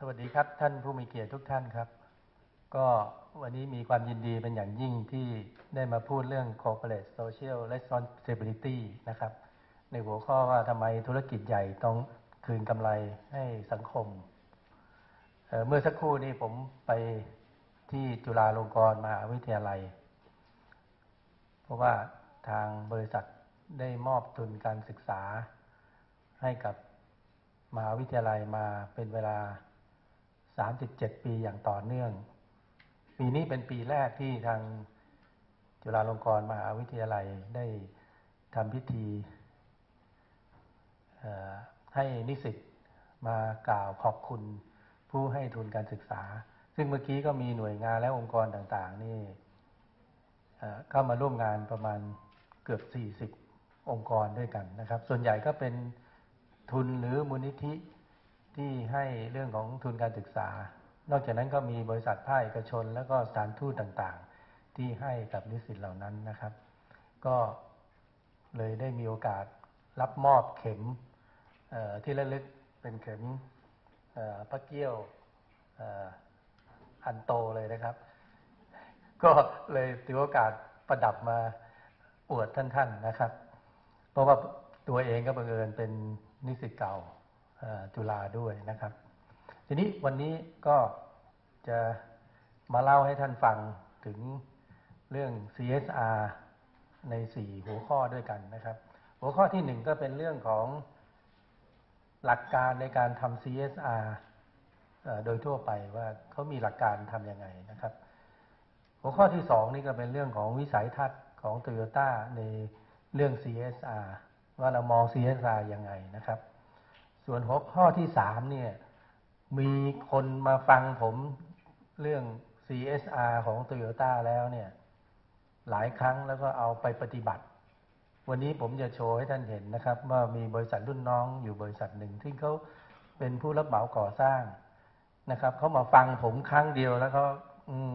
สวัสดีครับท่านผู้มีเกียรติทุกท่านครับ ก็วันนี้มีความยินดีเป็นอย่างยิ่งที่ได้มาพูดเรื่อง corporate social responsibility นะครับ ในหัวข้อว่าทำไมธุรกิจใหญ่ต้องคืนกำไรให้สังคมเเมื่อสักครู่นี้ผมไปที่จุฬาลงกรณ์มหาวิทยาลัย เพราะว่าทางบริษัทได้มอบทุนการศึกษาให้กับมหาวิทยาลัยมาเป็นเวลา 37 ปีอย่างต่อเนื่อง ปีนี้เป็นปีแรกที่ทางจุฬาลงกรณ์มหาวิทยาลัยได้ทำพิธีให้นิสิตมากล่าวขอบคุณผู้ให้ทุนการศึกษา ซึ่งเมื่อกี้ก็มีหน่วยงานและองค์กรต่างๆ นี่เข้ามาร่วมงานประมาณเกือบ 40 องค์กรด้วยกันนะครับ ส่วนใหญ่ก็เป็นทุนหรือมูลนิธิ ที่ให้เรื่องของทุนการศึกษา นอกจากนั้นก็มีบริษัทภาคเอกชน แล้วก็สถานทูตต่างๆ ที่ให้กับนิสิตเหล่านั้นนะครับ ก็เลยได้มีโอกาสรับมอบเข็มที่ระลึกเป็นเข็มพระเกี้ยวอันโตเลยนะครับ ก็เลยถือโอกาสประดับมาอวดท่านๆนะครับ เพราะว่าตัวเองก็บังเอิญเป็นนิสิตเก่า จุฬาด้วยนะครับ ทีนี้วันนี้ก็จะมาเล่าให้ท่านฟังถึงเรื่อง CSR ในสี่หัวข้อด้วยกันนะครับ หัวข้อที่หนึ่งก็เป็นเรื่องของหลักการในการทำ CSR โดยทั่วไปว่าเขามีหลักการทำยังไงนะครับ หัวข้อที่สองนี่ก็เป็นเรื่องของวิสัยทัศน์ของโตโยต้าในเรื่อง CSR ว่าเรามอง CSR ยังไงนะครับ ส่วนหัวข้อที่สามเนี่ย มีคนมาฟังผมเรื่อง CSR ของโตโยต้าแล้วเนี่ย หลายครั้งแล้วก็เอาไปปฏิบัติ วันนี้ผมจะโชว์ให้ท่านเห็นนะครับว่ามีบริษัทรุ่นน้องอยู่บริษัทหนึ่งที่เขาเป็นผู้รับเหมาก่อสร้างนะครับเขามาฟังผมครั้งเดียวแล้วเขา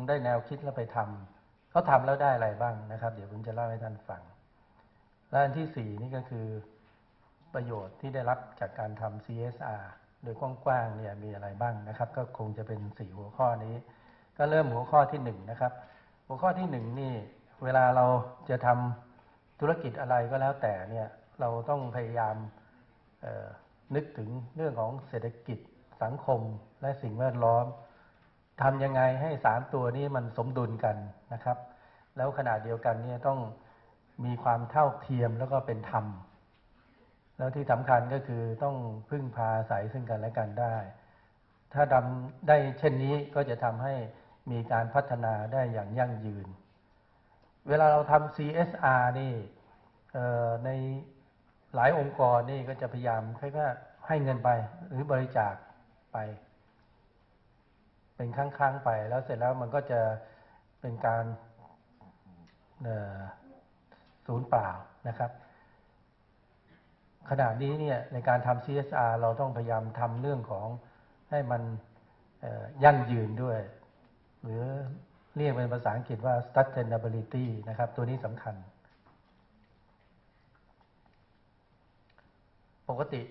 ได้แนวคิดแล้วไปทำเขาทำแล้วได้อะไรบ้างนะครับ เดี๋ยวผมจะเล่าให้ท่านฟังและอันที่สี่นี่ก็คือ ประโยชน์ที่ได้รับจากการทำ CSR โดยกว้างๆเนี่ยมีอะไรบ้างนะครับ ก็คงจะเป็นสี่หัวข้อนี้ ก็เริ่มหัวข้อที่หนึ่งนะครับ หัวข้อที่หนึ่งนี่เวลาเราจะทำธุรกิจอะไรก็แล้วแต่เนี่ยเราต้องพยายามนึกถึงเรื่องของเศรษฐกิจสังคมและสิ่งแวดล้อมทำยังไงให้สามตัวนี้มันสมดุลกันนะครับ แล้วขนาดเดียวกันเนี่ยต้องมีความเท่าเทียมแล้วก็เป็นธรรม แล้วที่สำคัญก็คือต้องพึ่งพาอาศัยซึ่งกันและกันได้ ถ้าดำได้เช่นนี้ก็จะทำให้มีการพัฒนาได้อย่างยั่งยืน เวลาเราทำ CSR นี่ในหลายองค์กรนี่ก็จะพยายามค่อยๆให้เงินไป หรือบริจาคไป เป็นครั้งๆไป แล้วเสร็จแล้วมันก็จะเป็นการศูนย์เปล่านะครับ ขณะนี้เนี่ยในการทำ CSR เราต้องพยายามทำเรื่องของให้มันยั่งยืนด้วย หรือเรียกเป็นภาษาอังกฤษว่า sustainability นะครับ ตัวนี้สำคัญ ปกติ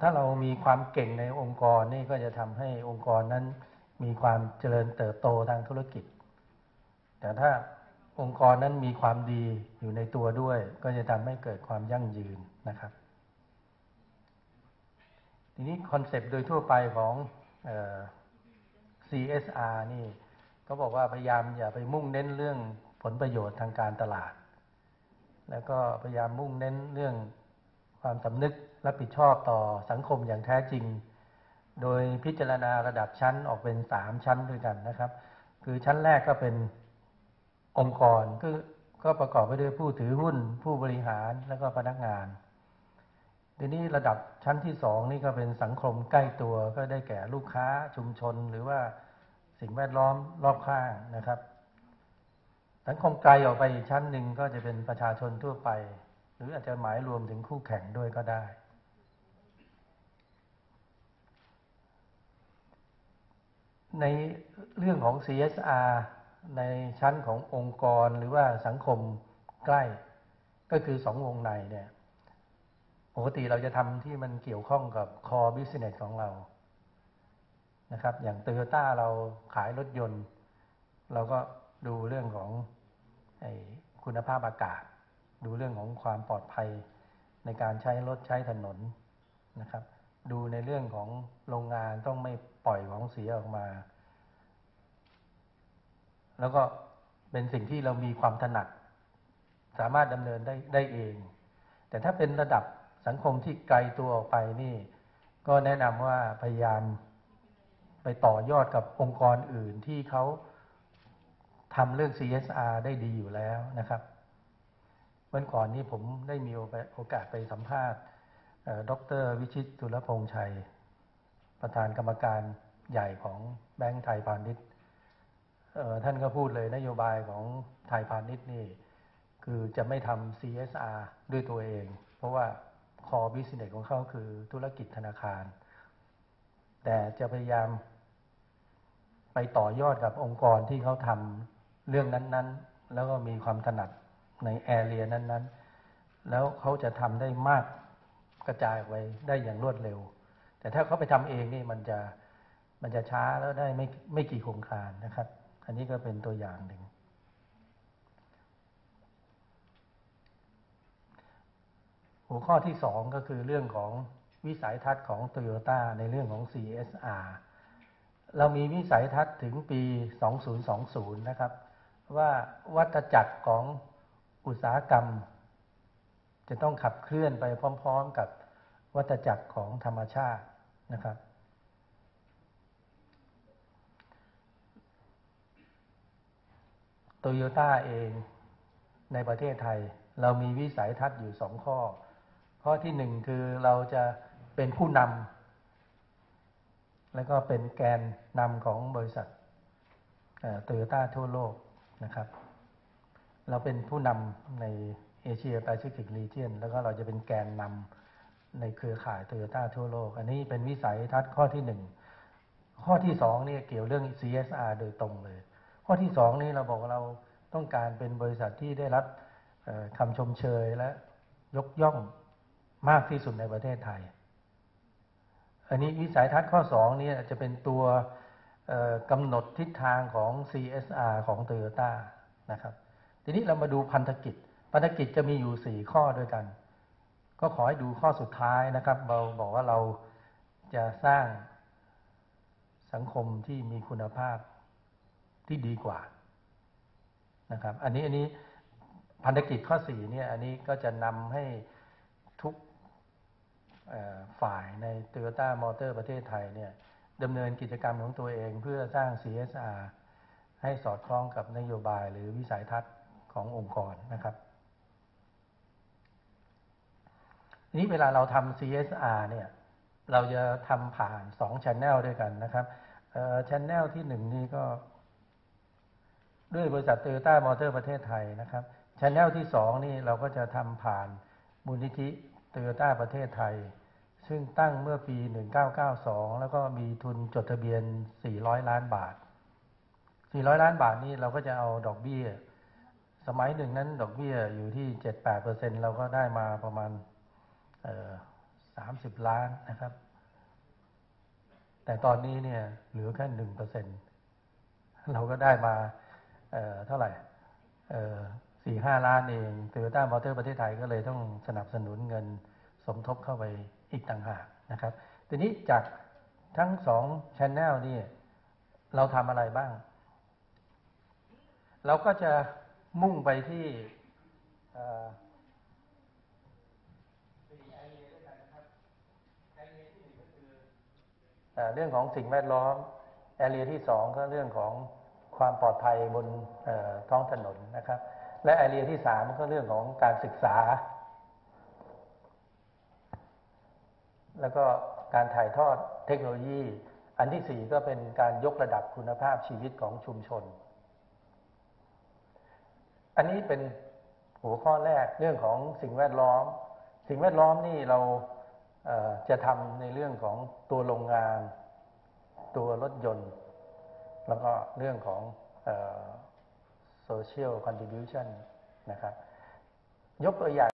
ถ้าเรามีความเก่งในองค์กรนี่ก็จะทำให้องค์กรนั้นมีความเจริญเติบโตทางธุรกิจ แต่ถ้า องค์กรนั้นมีความดีอยู่ในตัวด้วย ก็จะทำให้เกิดความยั่งยืนนะครับ ทีนี้คอนเซปต์โดยทั่วไปของออ CSR นี่ก็บอกว่าพยายามอย่าไปมุ่งเน้นเรื่องผลประโยชน์ทางการตลาด แล้วก็พยายามมุ่งเน้นเรื่องความสำนึกรับผิดชอบต่อสังคมอย่างแท้จริง โดยพิจารณาระดับชั้นออกเป็นสามชั้นด้วยกันนะครับ คือชั้นแรกก็เป็น องค์กรก็ก็ประกอบไปด้วยผู้ถือหุ้น ผู้บริหารแล้วก็พนักงานทีนี้ระดับชั้นที่สองนี่ก็เป็นสังคมใกล้ตัวก็ได้แก่ลูกค้าชุมชนหรือว่าสิ่งแวดล้อมรอบข้างนะครับ สังคมไกลออกไปอีกชั้นหนึ่งก็จะเป็นประชาชนทั่วไป หรืออาจจะหมายรวมถึงคู่แข่งด้วยก็ได้ ในเรื่องของ CSR ในชั้นขององค์กรหรือว่าสังคมใกล้ ก็คือสองวงในเนี่ยปกติเราจะทำที่มันเกี่ยวข้องกับ core business ของเรานะครับ อย่างโตโยต้าเราขายรถยนต์ เราก็ดูเรื่องของอคุณภาพอากาศ ดูเรื่องของความปลอดภัยในการใช้รถใช้ถนนนะครับ ดูในเรื่องของโรงงานต้องไม่ปล่อยของเสียออกมา แล้วก็เป็นสิ่งที่เรามีความถนัด สามารถดำเนินได้ได้เอง แต่ถ้าเป็นระดับสังคมที่ไกลตัวออกไปนี่ ก็แนะนำว่าพยายามไปต่อยอดกับองค์กรอื่นที่เขาทำเรื่อง CSR ได้ดีอยู่แล้วนะครับเมื่อก่อนนี้ผมได้มีโอกาสไปสัมภาษณ์ดรวิชิตสุรพงษ์ชัย ประธานกรรมการใหญ่ของแบงก์ไทยพาณิชย์ ท่านก็พูดเลยนโยบายของไทยพาณิชย์นี่ คือจะไม่ทำ CSR ด้วยตัวเอง เพราะว่า core business ของเขาคือธุรกิจธนาคาร แต่จะพยายามไปต่อยอดกับองค์กรที่เขาทำเรื่องนั้นๆ แล้วก็มีความถนัดในแอเรียนั้นๆ แล้วเขาจะทำได้มากกระจายไปได้อย่างรวดเร็ว แต่ถ้าเขาไปทำเองนี่มันจะมันจะช้าแล้วได้ไม่ไม่กี่โครงการนะครับ อันนี้ก็เป็นตัวอย่างหนึ่ง หัวข้อที่สองก็คือเรื่องของวิสัยทัศน์ของโตโยต้าในเรื่องของ CSR เรามีวิสัยทัศน์ถึงปี 2020 นะครับ ว่าวัฏจักรของอุตสาหกรรม จะต้องขับเคลื่อนไปพร้อม ๆ กับวัฏจักรของธรรมชาตินะครับ โตโยต้าเองในประเทศไทย เรามีวิสัยทัศน์อยู่สองข้อ ข้อที่หนึ่งคือเราจะเป็นผู้นำแล้วก็เป็นแกนนำของบริษัทโตโยต้าทั่วโลกนะครับ เราเป็นผู้นำในเอเชียแปซิฟิกรีเจียนแล้วก็เราจะเป็นแกนนำในเครือข่ายโตโยต้าทั่วโลก อันนี้เป็นวิสัยทัศน์ข้อที่หนึ่งข้อที่สองนี่เกี่ยวเรื่อง CSR โดยตรงเลย ข้อที่สองนี่เราบอกเราต้องการเป็นบริษัทที่ได้รับคำชมเชยและยกย่องมากที่สุดในประเทศไทย อันนี้วิสัยทัศน์ข้อสองนี้จะเป็นตัวกำหนดทิศทางของ CSR ของโตโยต้านะครับ ทีนี้เรามาดูพันธกิจ พันธกิจจะมีอยู่สี่ข้อด้วยกัน ก็ขอให้ดูข้อสุดท้ายนะครับ เราบอกว่าเราจะสร้างสังคมที่มีคุณภาพ ที่ดีกว่านะครับ อันนี้อันนี้พันธกิจข้อสี่เนี่ย อันนี้ก็จะนำให้ทุกฝ่ายใน Toyota Motor ประเทศไทยเนี่ยดำเนินกิจกรรมของตัวเองเพื่อสร้าง CSR ให้สอดคล้องกับนโยบายหรือวิสัยทัศน์ขององค์กรนะครับนี้เวลาเราทำ CSR เนี่ย เราจะทำผ่านสองช ANNEL ด้วยกันนะครับช ANNEL ที่หนึ่งนี่ก็ ด้วยบริษัทโตโยต้ามอเตอร์ประเทศไทยนะครับช ANNEL ที่สองนี่เราก็จะทำผ่านมูลนิธิโตโยต้าประเทศไทย ซึ่งตั้งเมื่อปี 1992 แล้วก็มีทุนจดทะเบียน 400 ล้านบาท 400 ล้านบาทนี่เราก็จะเอาดอกเบี้ย สมัยหนึ่งนั้นดอกเบี้ยอยู่ที่ 7-8%เราก็ได้มาประมาณสามสิบล้านนะครับ แต่ตอนนี้เนี่ยเหลือแค่หนึ่งเปอร์เซ็นเราก็ได้มา เเท่าไหร่สี่ห้าล้านเองโตโยต้ามอเตอร์ประเทศไทยก็เลยต้องสนับสนุนเงินสมทบเข้าไปอีกต่างหากนะครับ ทีนี้จากทั้งสองชแนลนี่เราทำอะไรบ้าง เราก็จะมุ่งไปที่เรื่องของสิ่งแวดล้อมแอเรียที่สองก็เรื่องของ ความปลอดภัยบนท้องถนนนะครับ และแอเรียที่สามก็เรื่องของการศึกษา แล้วก็การถ่ายทอดเทคโนโลยี อันที่สี่ก็เป็นการยกระดับคุณภาพชีวิตของชุมชน อันนี้เป็นหัวข้อแรกเรื่องของสิ่งแวดล้อม สิ่งแวดล้อมนี่เราจะทำในเรื่องของตัวโรงงาน ตัวรถยนต์ แล้วก็เรื่องของ social contribution นะครับ ยกตัวอย่าง